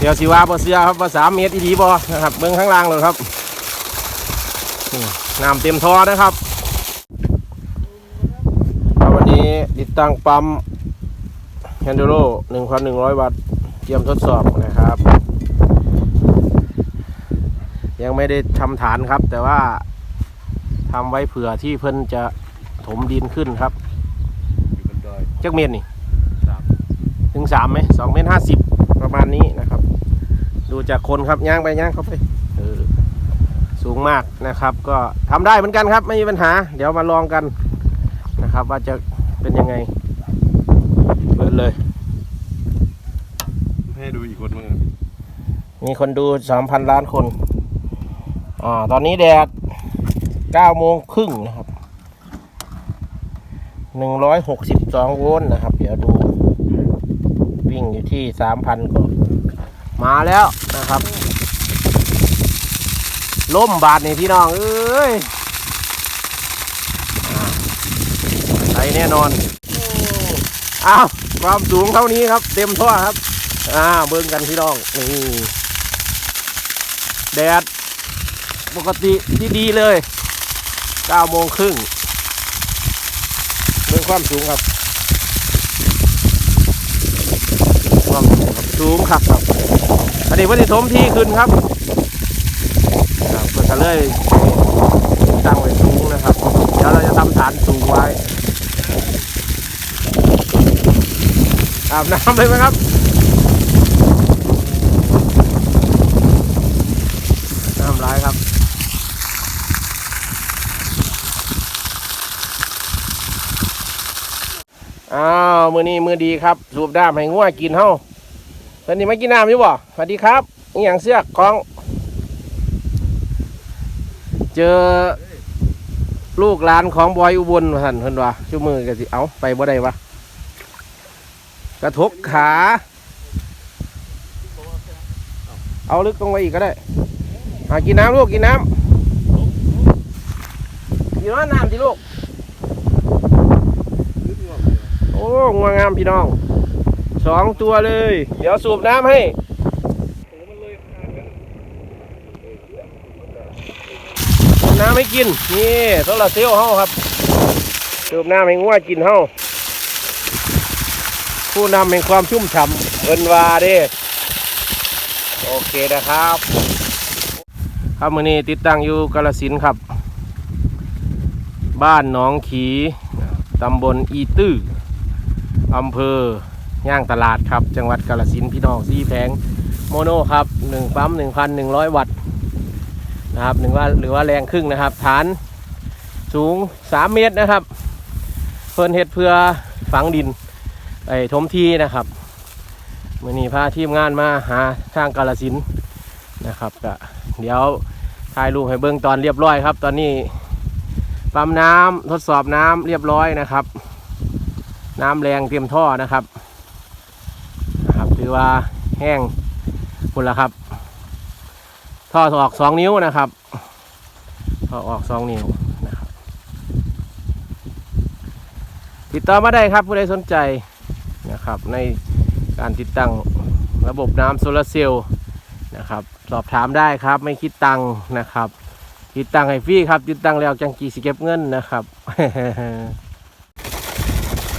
เดี๋ยวสิว่าบ่เสือครับว่าสามเมตรอีดีบ่นะครับเบื้องข้างล่างเลยครับนี่น้ำเต็มท่อนะครับครับวันนี้ติดตั้งปั๊มแฮนด์โร1,100วัตต์เตรียมทดสอบนะครับ ยังไม่ได้ทำฐานครับ แต่ว่าทำไว้เผื่อที่เพิ่นจะถมดินขึ้นครับอยู่บนดอยจักเมตรนี่สามถึงสามไหมสองเมตรห้าสิบประมาณนี้นะครับ ดูจากคนครับย่างไปย่างเข้าไปเออสูงมากนะครับ ก็ทำได้เหมือนกันครับ ไม่มีปัญหา เดี๋ยวมาลองกันนะครับ ว่าจะเป็นยังไงเปิดเลยให้ดูอีกคนมึงมีคนดูสามพันล้านคนอ่าตอนนี้แดดเก้าโมงครึ่งนะครับหนึ่งร้อยหกสิบสองโวลต์นะครับ เดี๋ยวดู วิ่งอยู่ที่สามพันกว่า มาแล้วนะครับล่มบาทนี่พี่น้องเอ้ยใส่แน่นอนอ้าวความสูงเท่านี้ครับ เต็มท่อครับ อ่าเบิ่งกันพี่น้องนี่แดดปกติที่ดีเลย9โมงครึ่งเรื่งความสูงครับ ค วามสูงครับสูงครับครับ อันนี้วันที่สมที่ขึ้นครับครับเพื่อจะเลยตั้งไว้สูงนะครับ เดี๋ยวเราจะทำฐานสูงไว้อาบน้ำเลยไหมครับ น้ำร้ายครับ อ้าว มือนี้มือดีครับ สูบน้ำให้ง่วกินเฮ้าตอนนี้มากินน้ำอยู่บ่สวัสดีครับนี่อย่างเสื้อกของ เจอลูกหลานของบอยอุบลท่านเพิ่นว่าชั่วมือกันสิเอาไปบ่ได้วะกระทบขา เอาลึกลงไปอีกก็ได้มากินน้ำลูกกินน้ำกินน้ำน้ำสิลูก โอ้ งัวงามพี่น้องสองตัวเลย เดี๋ยวสูบน้ำให้น้ำให้กิน นี่โซลาเซลล์เฮาครับสูบน้ำให้งัวกินเฮาผู้นำแห่งความชุ่มฉ่ำเอินวาเด้โอเคนะครับ ครับมือนี้ติดตั้งอยู่กาลสินครับ บ้านหนองขีตำบลอีตื้อ อำเภอย่างตลาดครับ จังหวัดกาลสินพี่น้องซีแผงโมโนครับหนึ่งปั๊มหนึ่งพันหนึ่งร้อยวัตต์นะครับหนึ่งว่าหรือว่าแรงครึ่งนะครับ ฐานสูงสามเมตรนะครับ เพิ่นเฮ็ดเพื่อฝังดินไอ้ถมทีนะครับมื่อนี้พาทีมงานมาหาทางกาลสินนะครับก็เดี๋ยวถ่ายรูปให้เบิ้งตอนเรียบร้อยครับ ตอนนี้ปั๊มน้ำทดสอบน้ำเรียบร้อยนะครับ น้ำแรงเตรียมท่อนะครับนะครับถือว่าแห้งพุ่นละครับ ท่อออกสองนิ้วนะครับท่อออกสองนิ้วนะครับ ติดต่อมาได้ครับผู้ใดสนใจนะครับ ในการติดตั้งระบบน้ำโซลาร์เซลล์นะครับสอบถามได้ครับไม่คิดตังค์นะครับ ติดตั้งให้ฟรีครับ ติดตั้งแล้วจังกีสิเก็บเงินนะครับ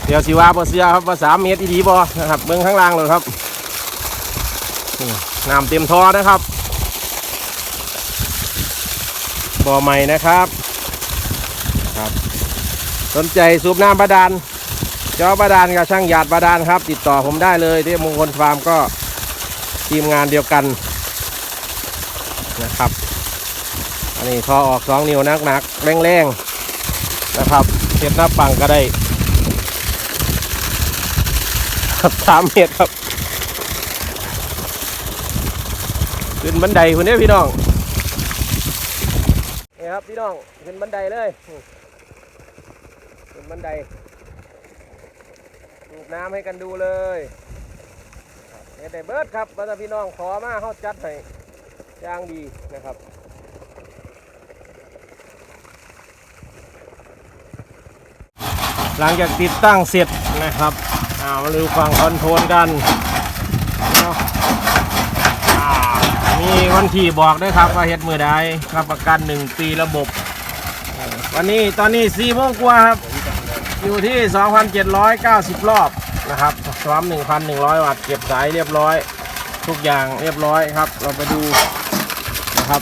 เดี๋ยวสิว่าบ่เสือครับว่าสามเมตรอีดีบ่นะครับเบื้องข้างล่างเลยครับน้ำเต็มท่อนะครับบ่อใหม่นะครับครับ สนใจสูบน้ำบาดาลจอบาดาลกับช่างหยาดบาดาลครับ ติดต่อผมได้เลยที่มงคลฟาร์มก็ทีมงานเดียวกันนะครับ อันนี้ทอออกสองนิ้วนักหนักๆแรงๆนะครับเทียบหน้าปังก็ได้ ครับสามเมตรครับ ขึ้นบันไดคุณเนี่ยพี่น้องนี่ครับพี่น้องขึ้นบันไดเลยขึ้นบันไดสูบน้ำให้กันดูเลยเฮ็ดได้เบิร์ดครับว่าแต่พี่น้องขอมาเขาจัดให้ย่างดีนะครับ หลังจากติดตั้งเสร็จนะครับอ่ามาดูฟังคอนโทรลกันเนาะมีวันที่บอกด้วยครับว่าเฮ็ดมือใดรับประกันหนึ่งปีระบบ วันนี้ตอนนี้4โมงกว่าครับ อยู่ที่ 2,790 รอบนะครับซ้อม 1,100 วัตต์เก็บสายเรียบร้อย ทุกอย่างเรียบร้อยครับ เราไปดูนะครับ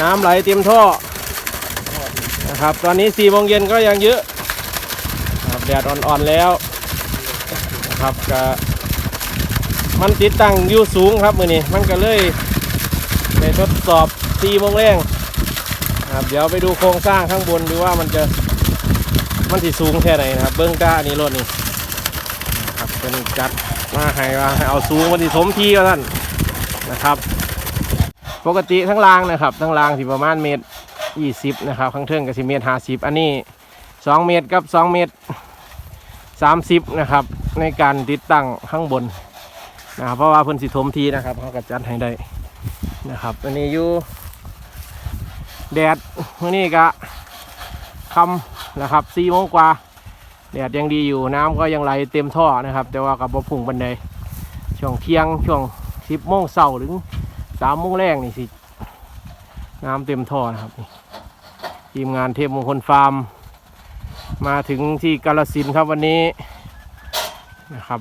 น้ำไหลเต็มท่อนะครับ ตอนนี้4โมงเย็นก็ยังเยอะ แดดอ่อนๆแล้วนะครับก็มันติดตั้งอยู่สูงครับมือนี้มันก็เลยไปทดสอบ4โมงแรงนะครับเดี๋ยวไปดูโครงสร้างข้างบนดูว่ามันจะมันสิสูงแค่ไหนนะครับ เบื้องต้าอันนี้รถนี่นะครับเป็นจัดมาให้ว่าให้เอาสูงมันสิสมทีก็ท่านนะครับ ปกติทั้งรางนะครับ ทั้งรางที่ประมาณเมตรยี่สิบนะครับข้างเทิงกับสิเมตรห้าสิบอันนี้สองเมตรกับสองเมตร สามสิบนะครับในการติดตั้งข้างบนนะครับเพราะว่าเพิ่นสิถมทีนะครับเขาก็จัดให้ได้นะครับอันนี้อยู่แดดมื่อนี้ก็คำนะครับสี่โมงกว่าแดดยังดีอยู่น้ำก็ยังไหลเต็มท่อนะครับ แต่ว่ากับบพุ่งบันไดช่วงเที่ยงช่วงสิบโมงเช้าถึงสามโมงแรงนี่สิน้ำเต็มท่อนะครับทีมงานเทพมงคลฟาร์ม มาถึงที่กาลสินครับวันนี้นะครับ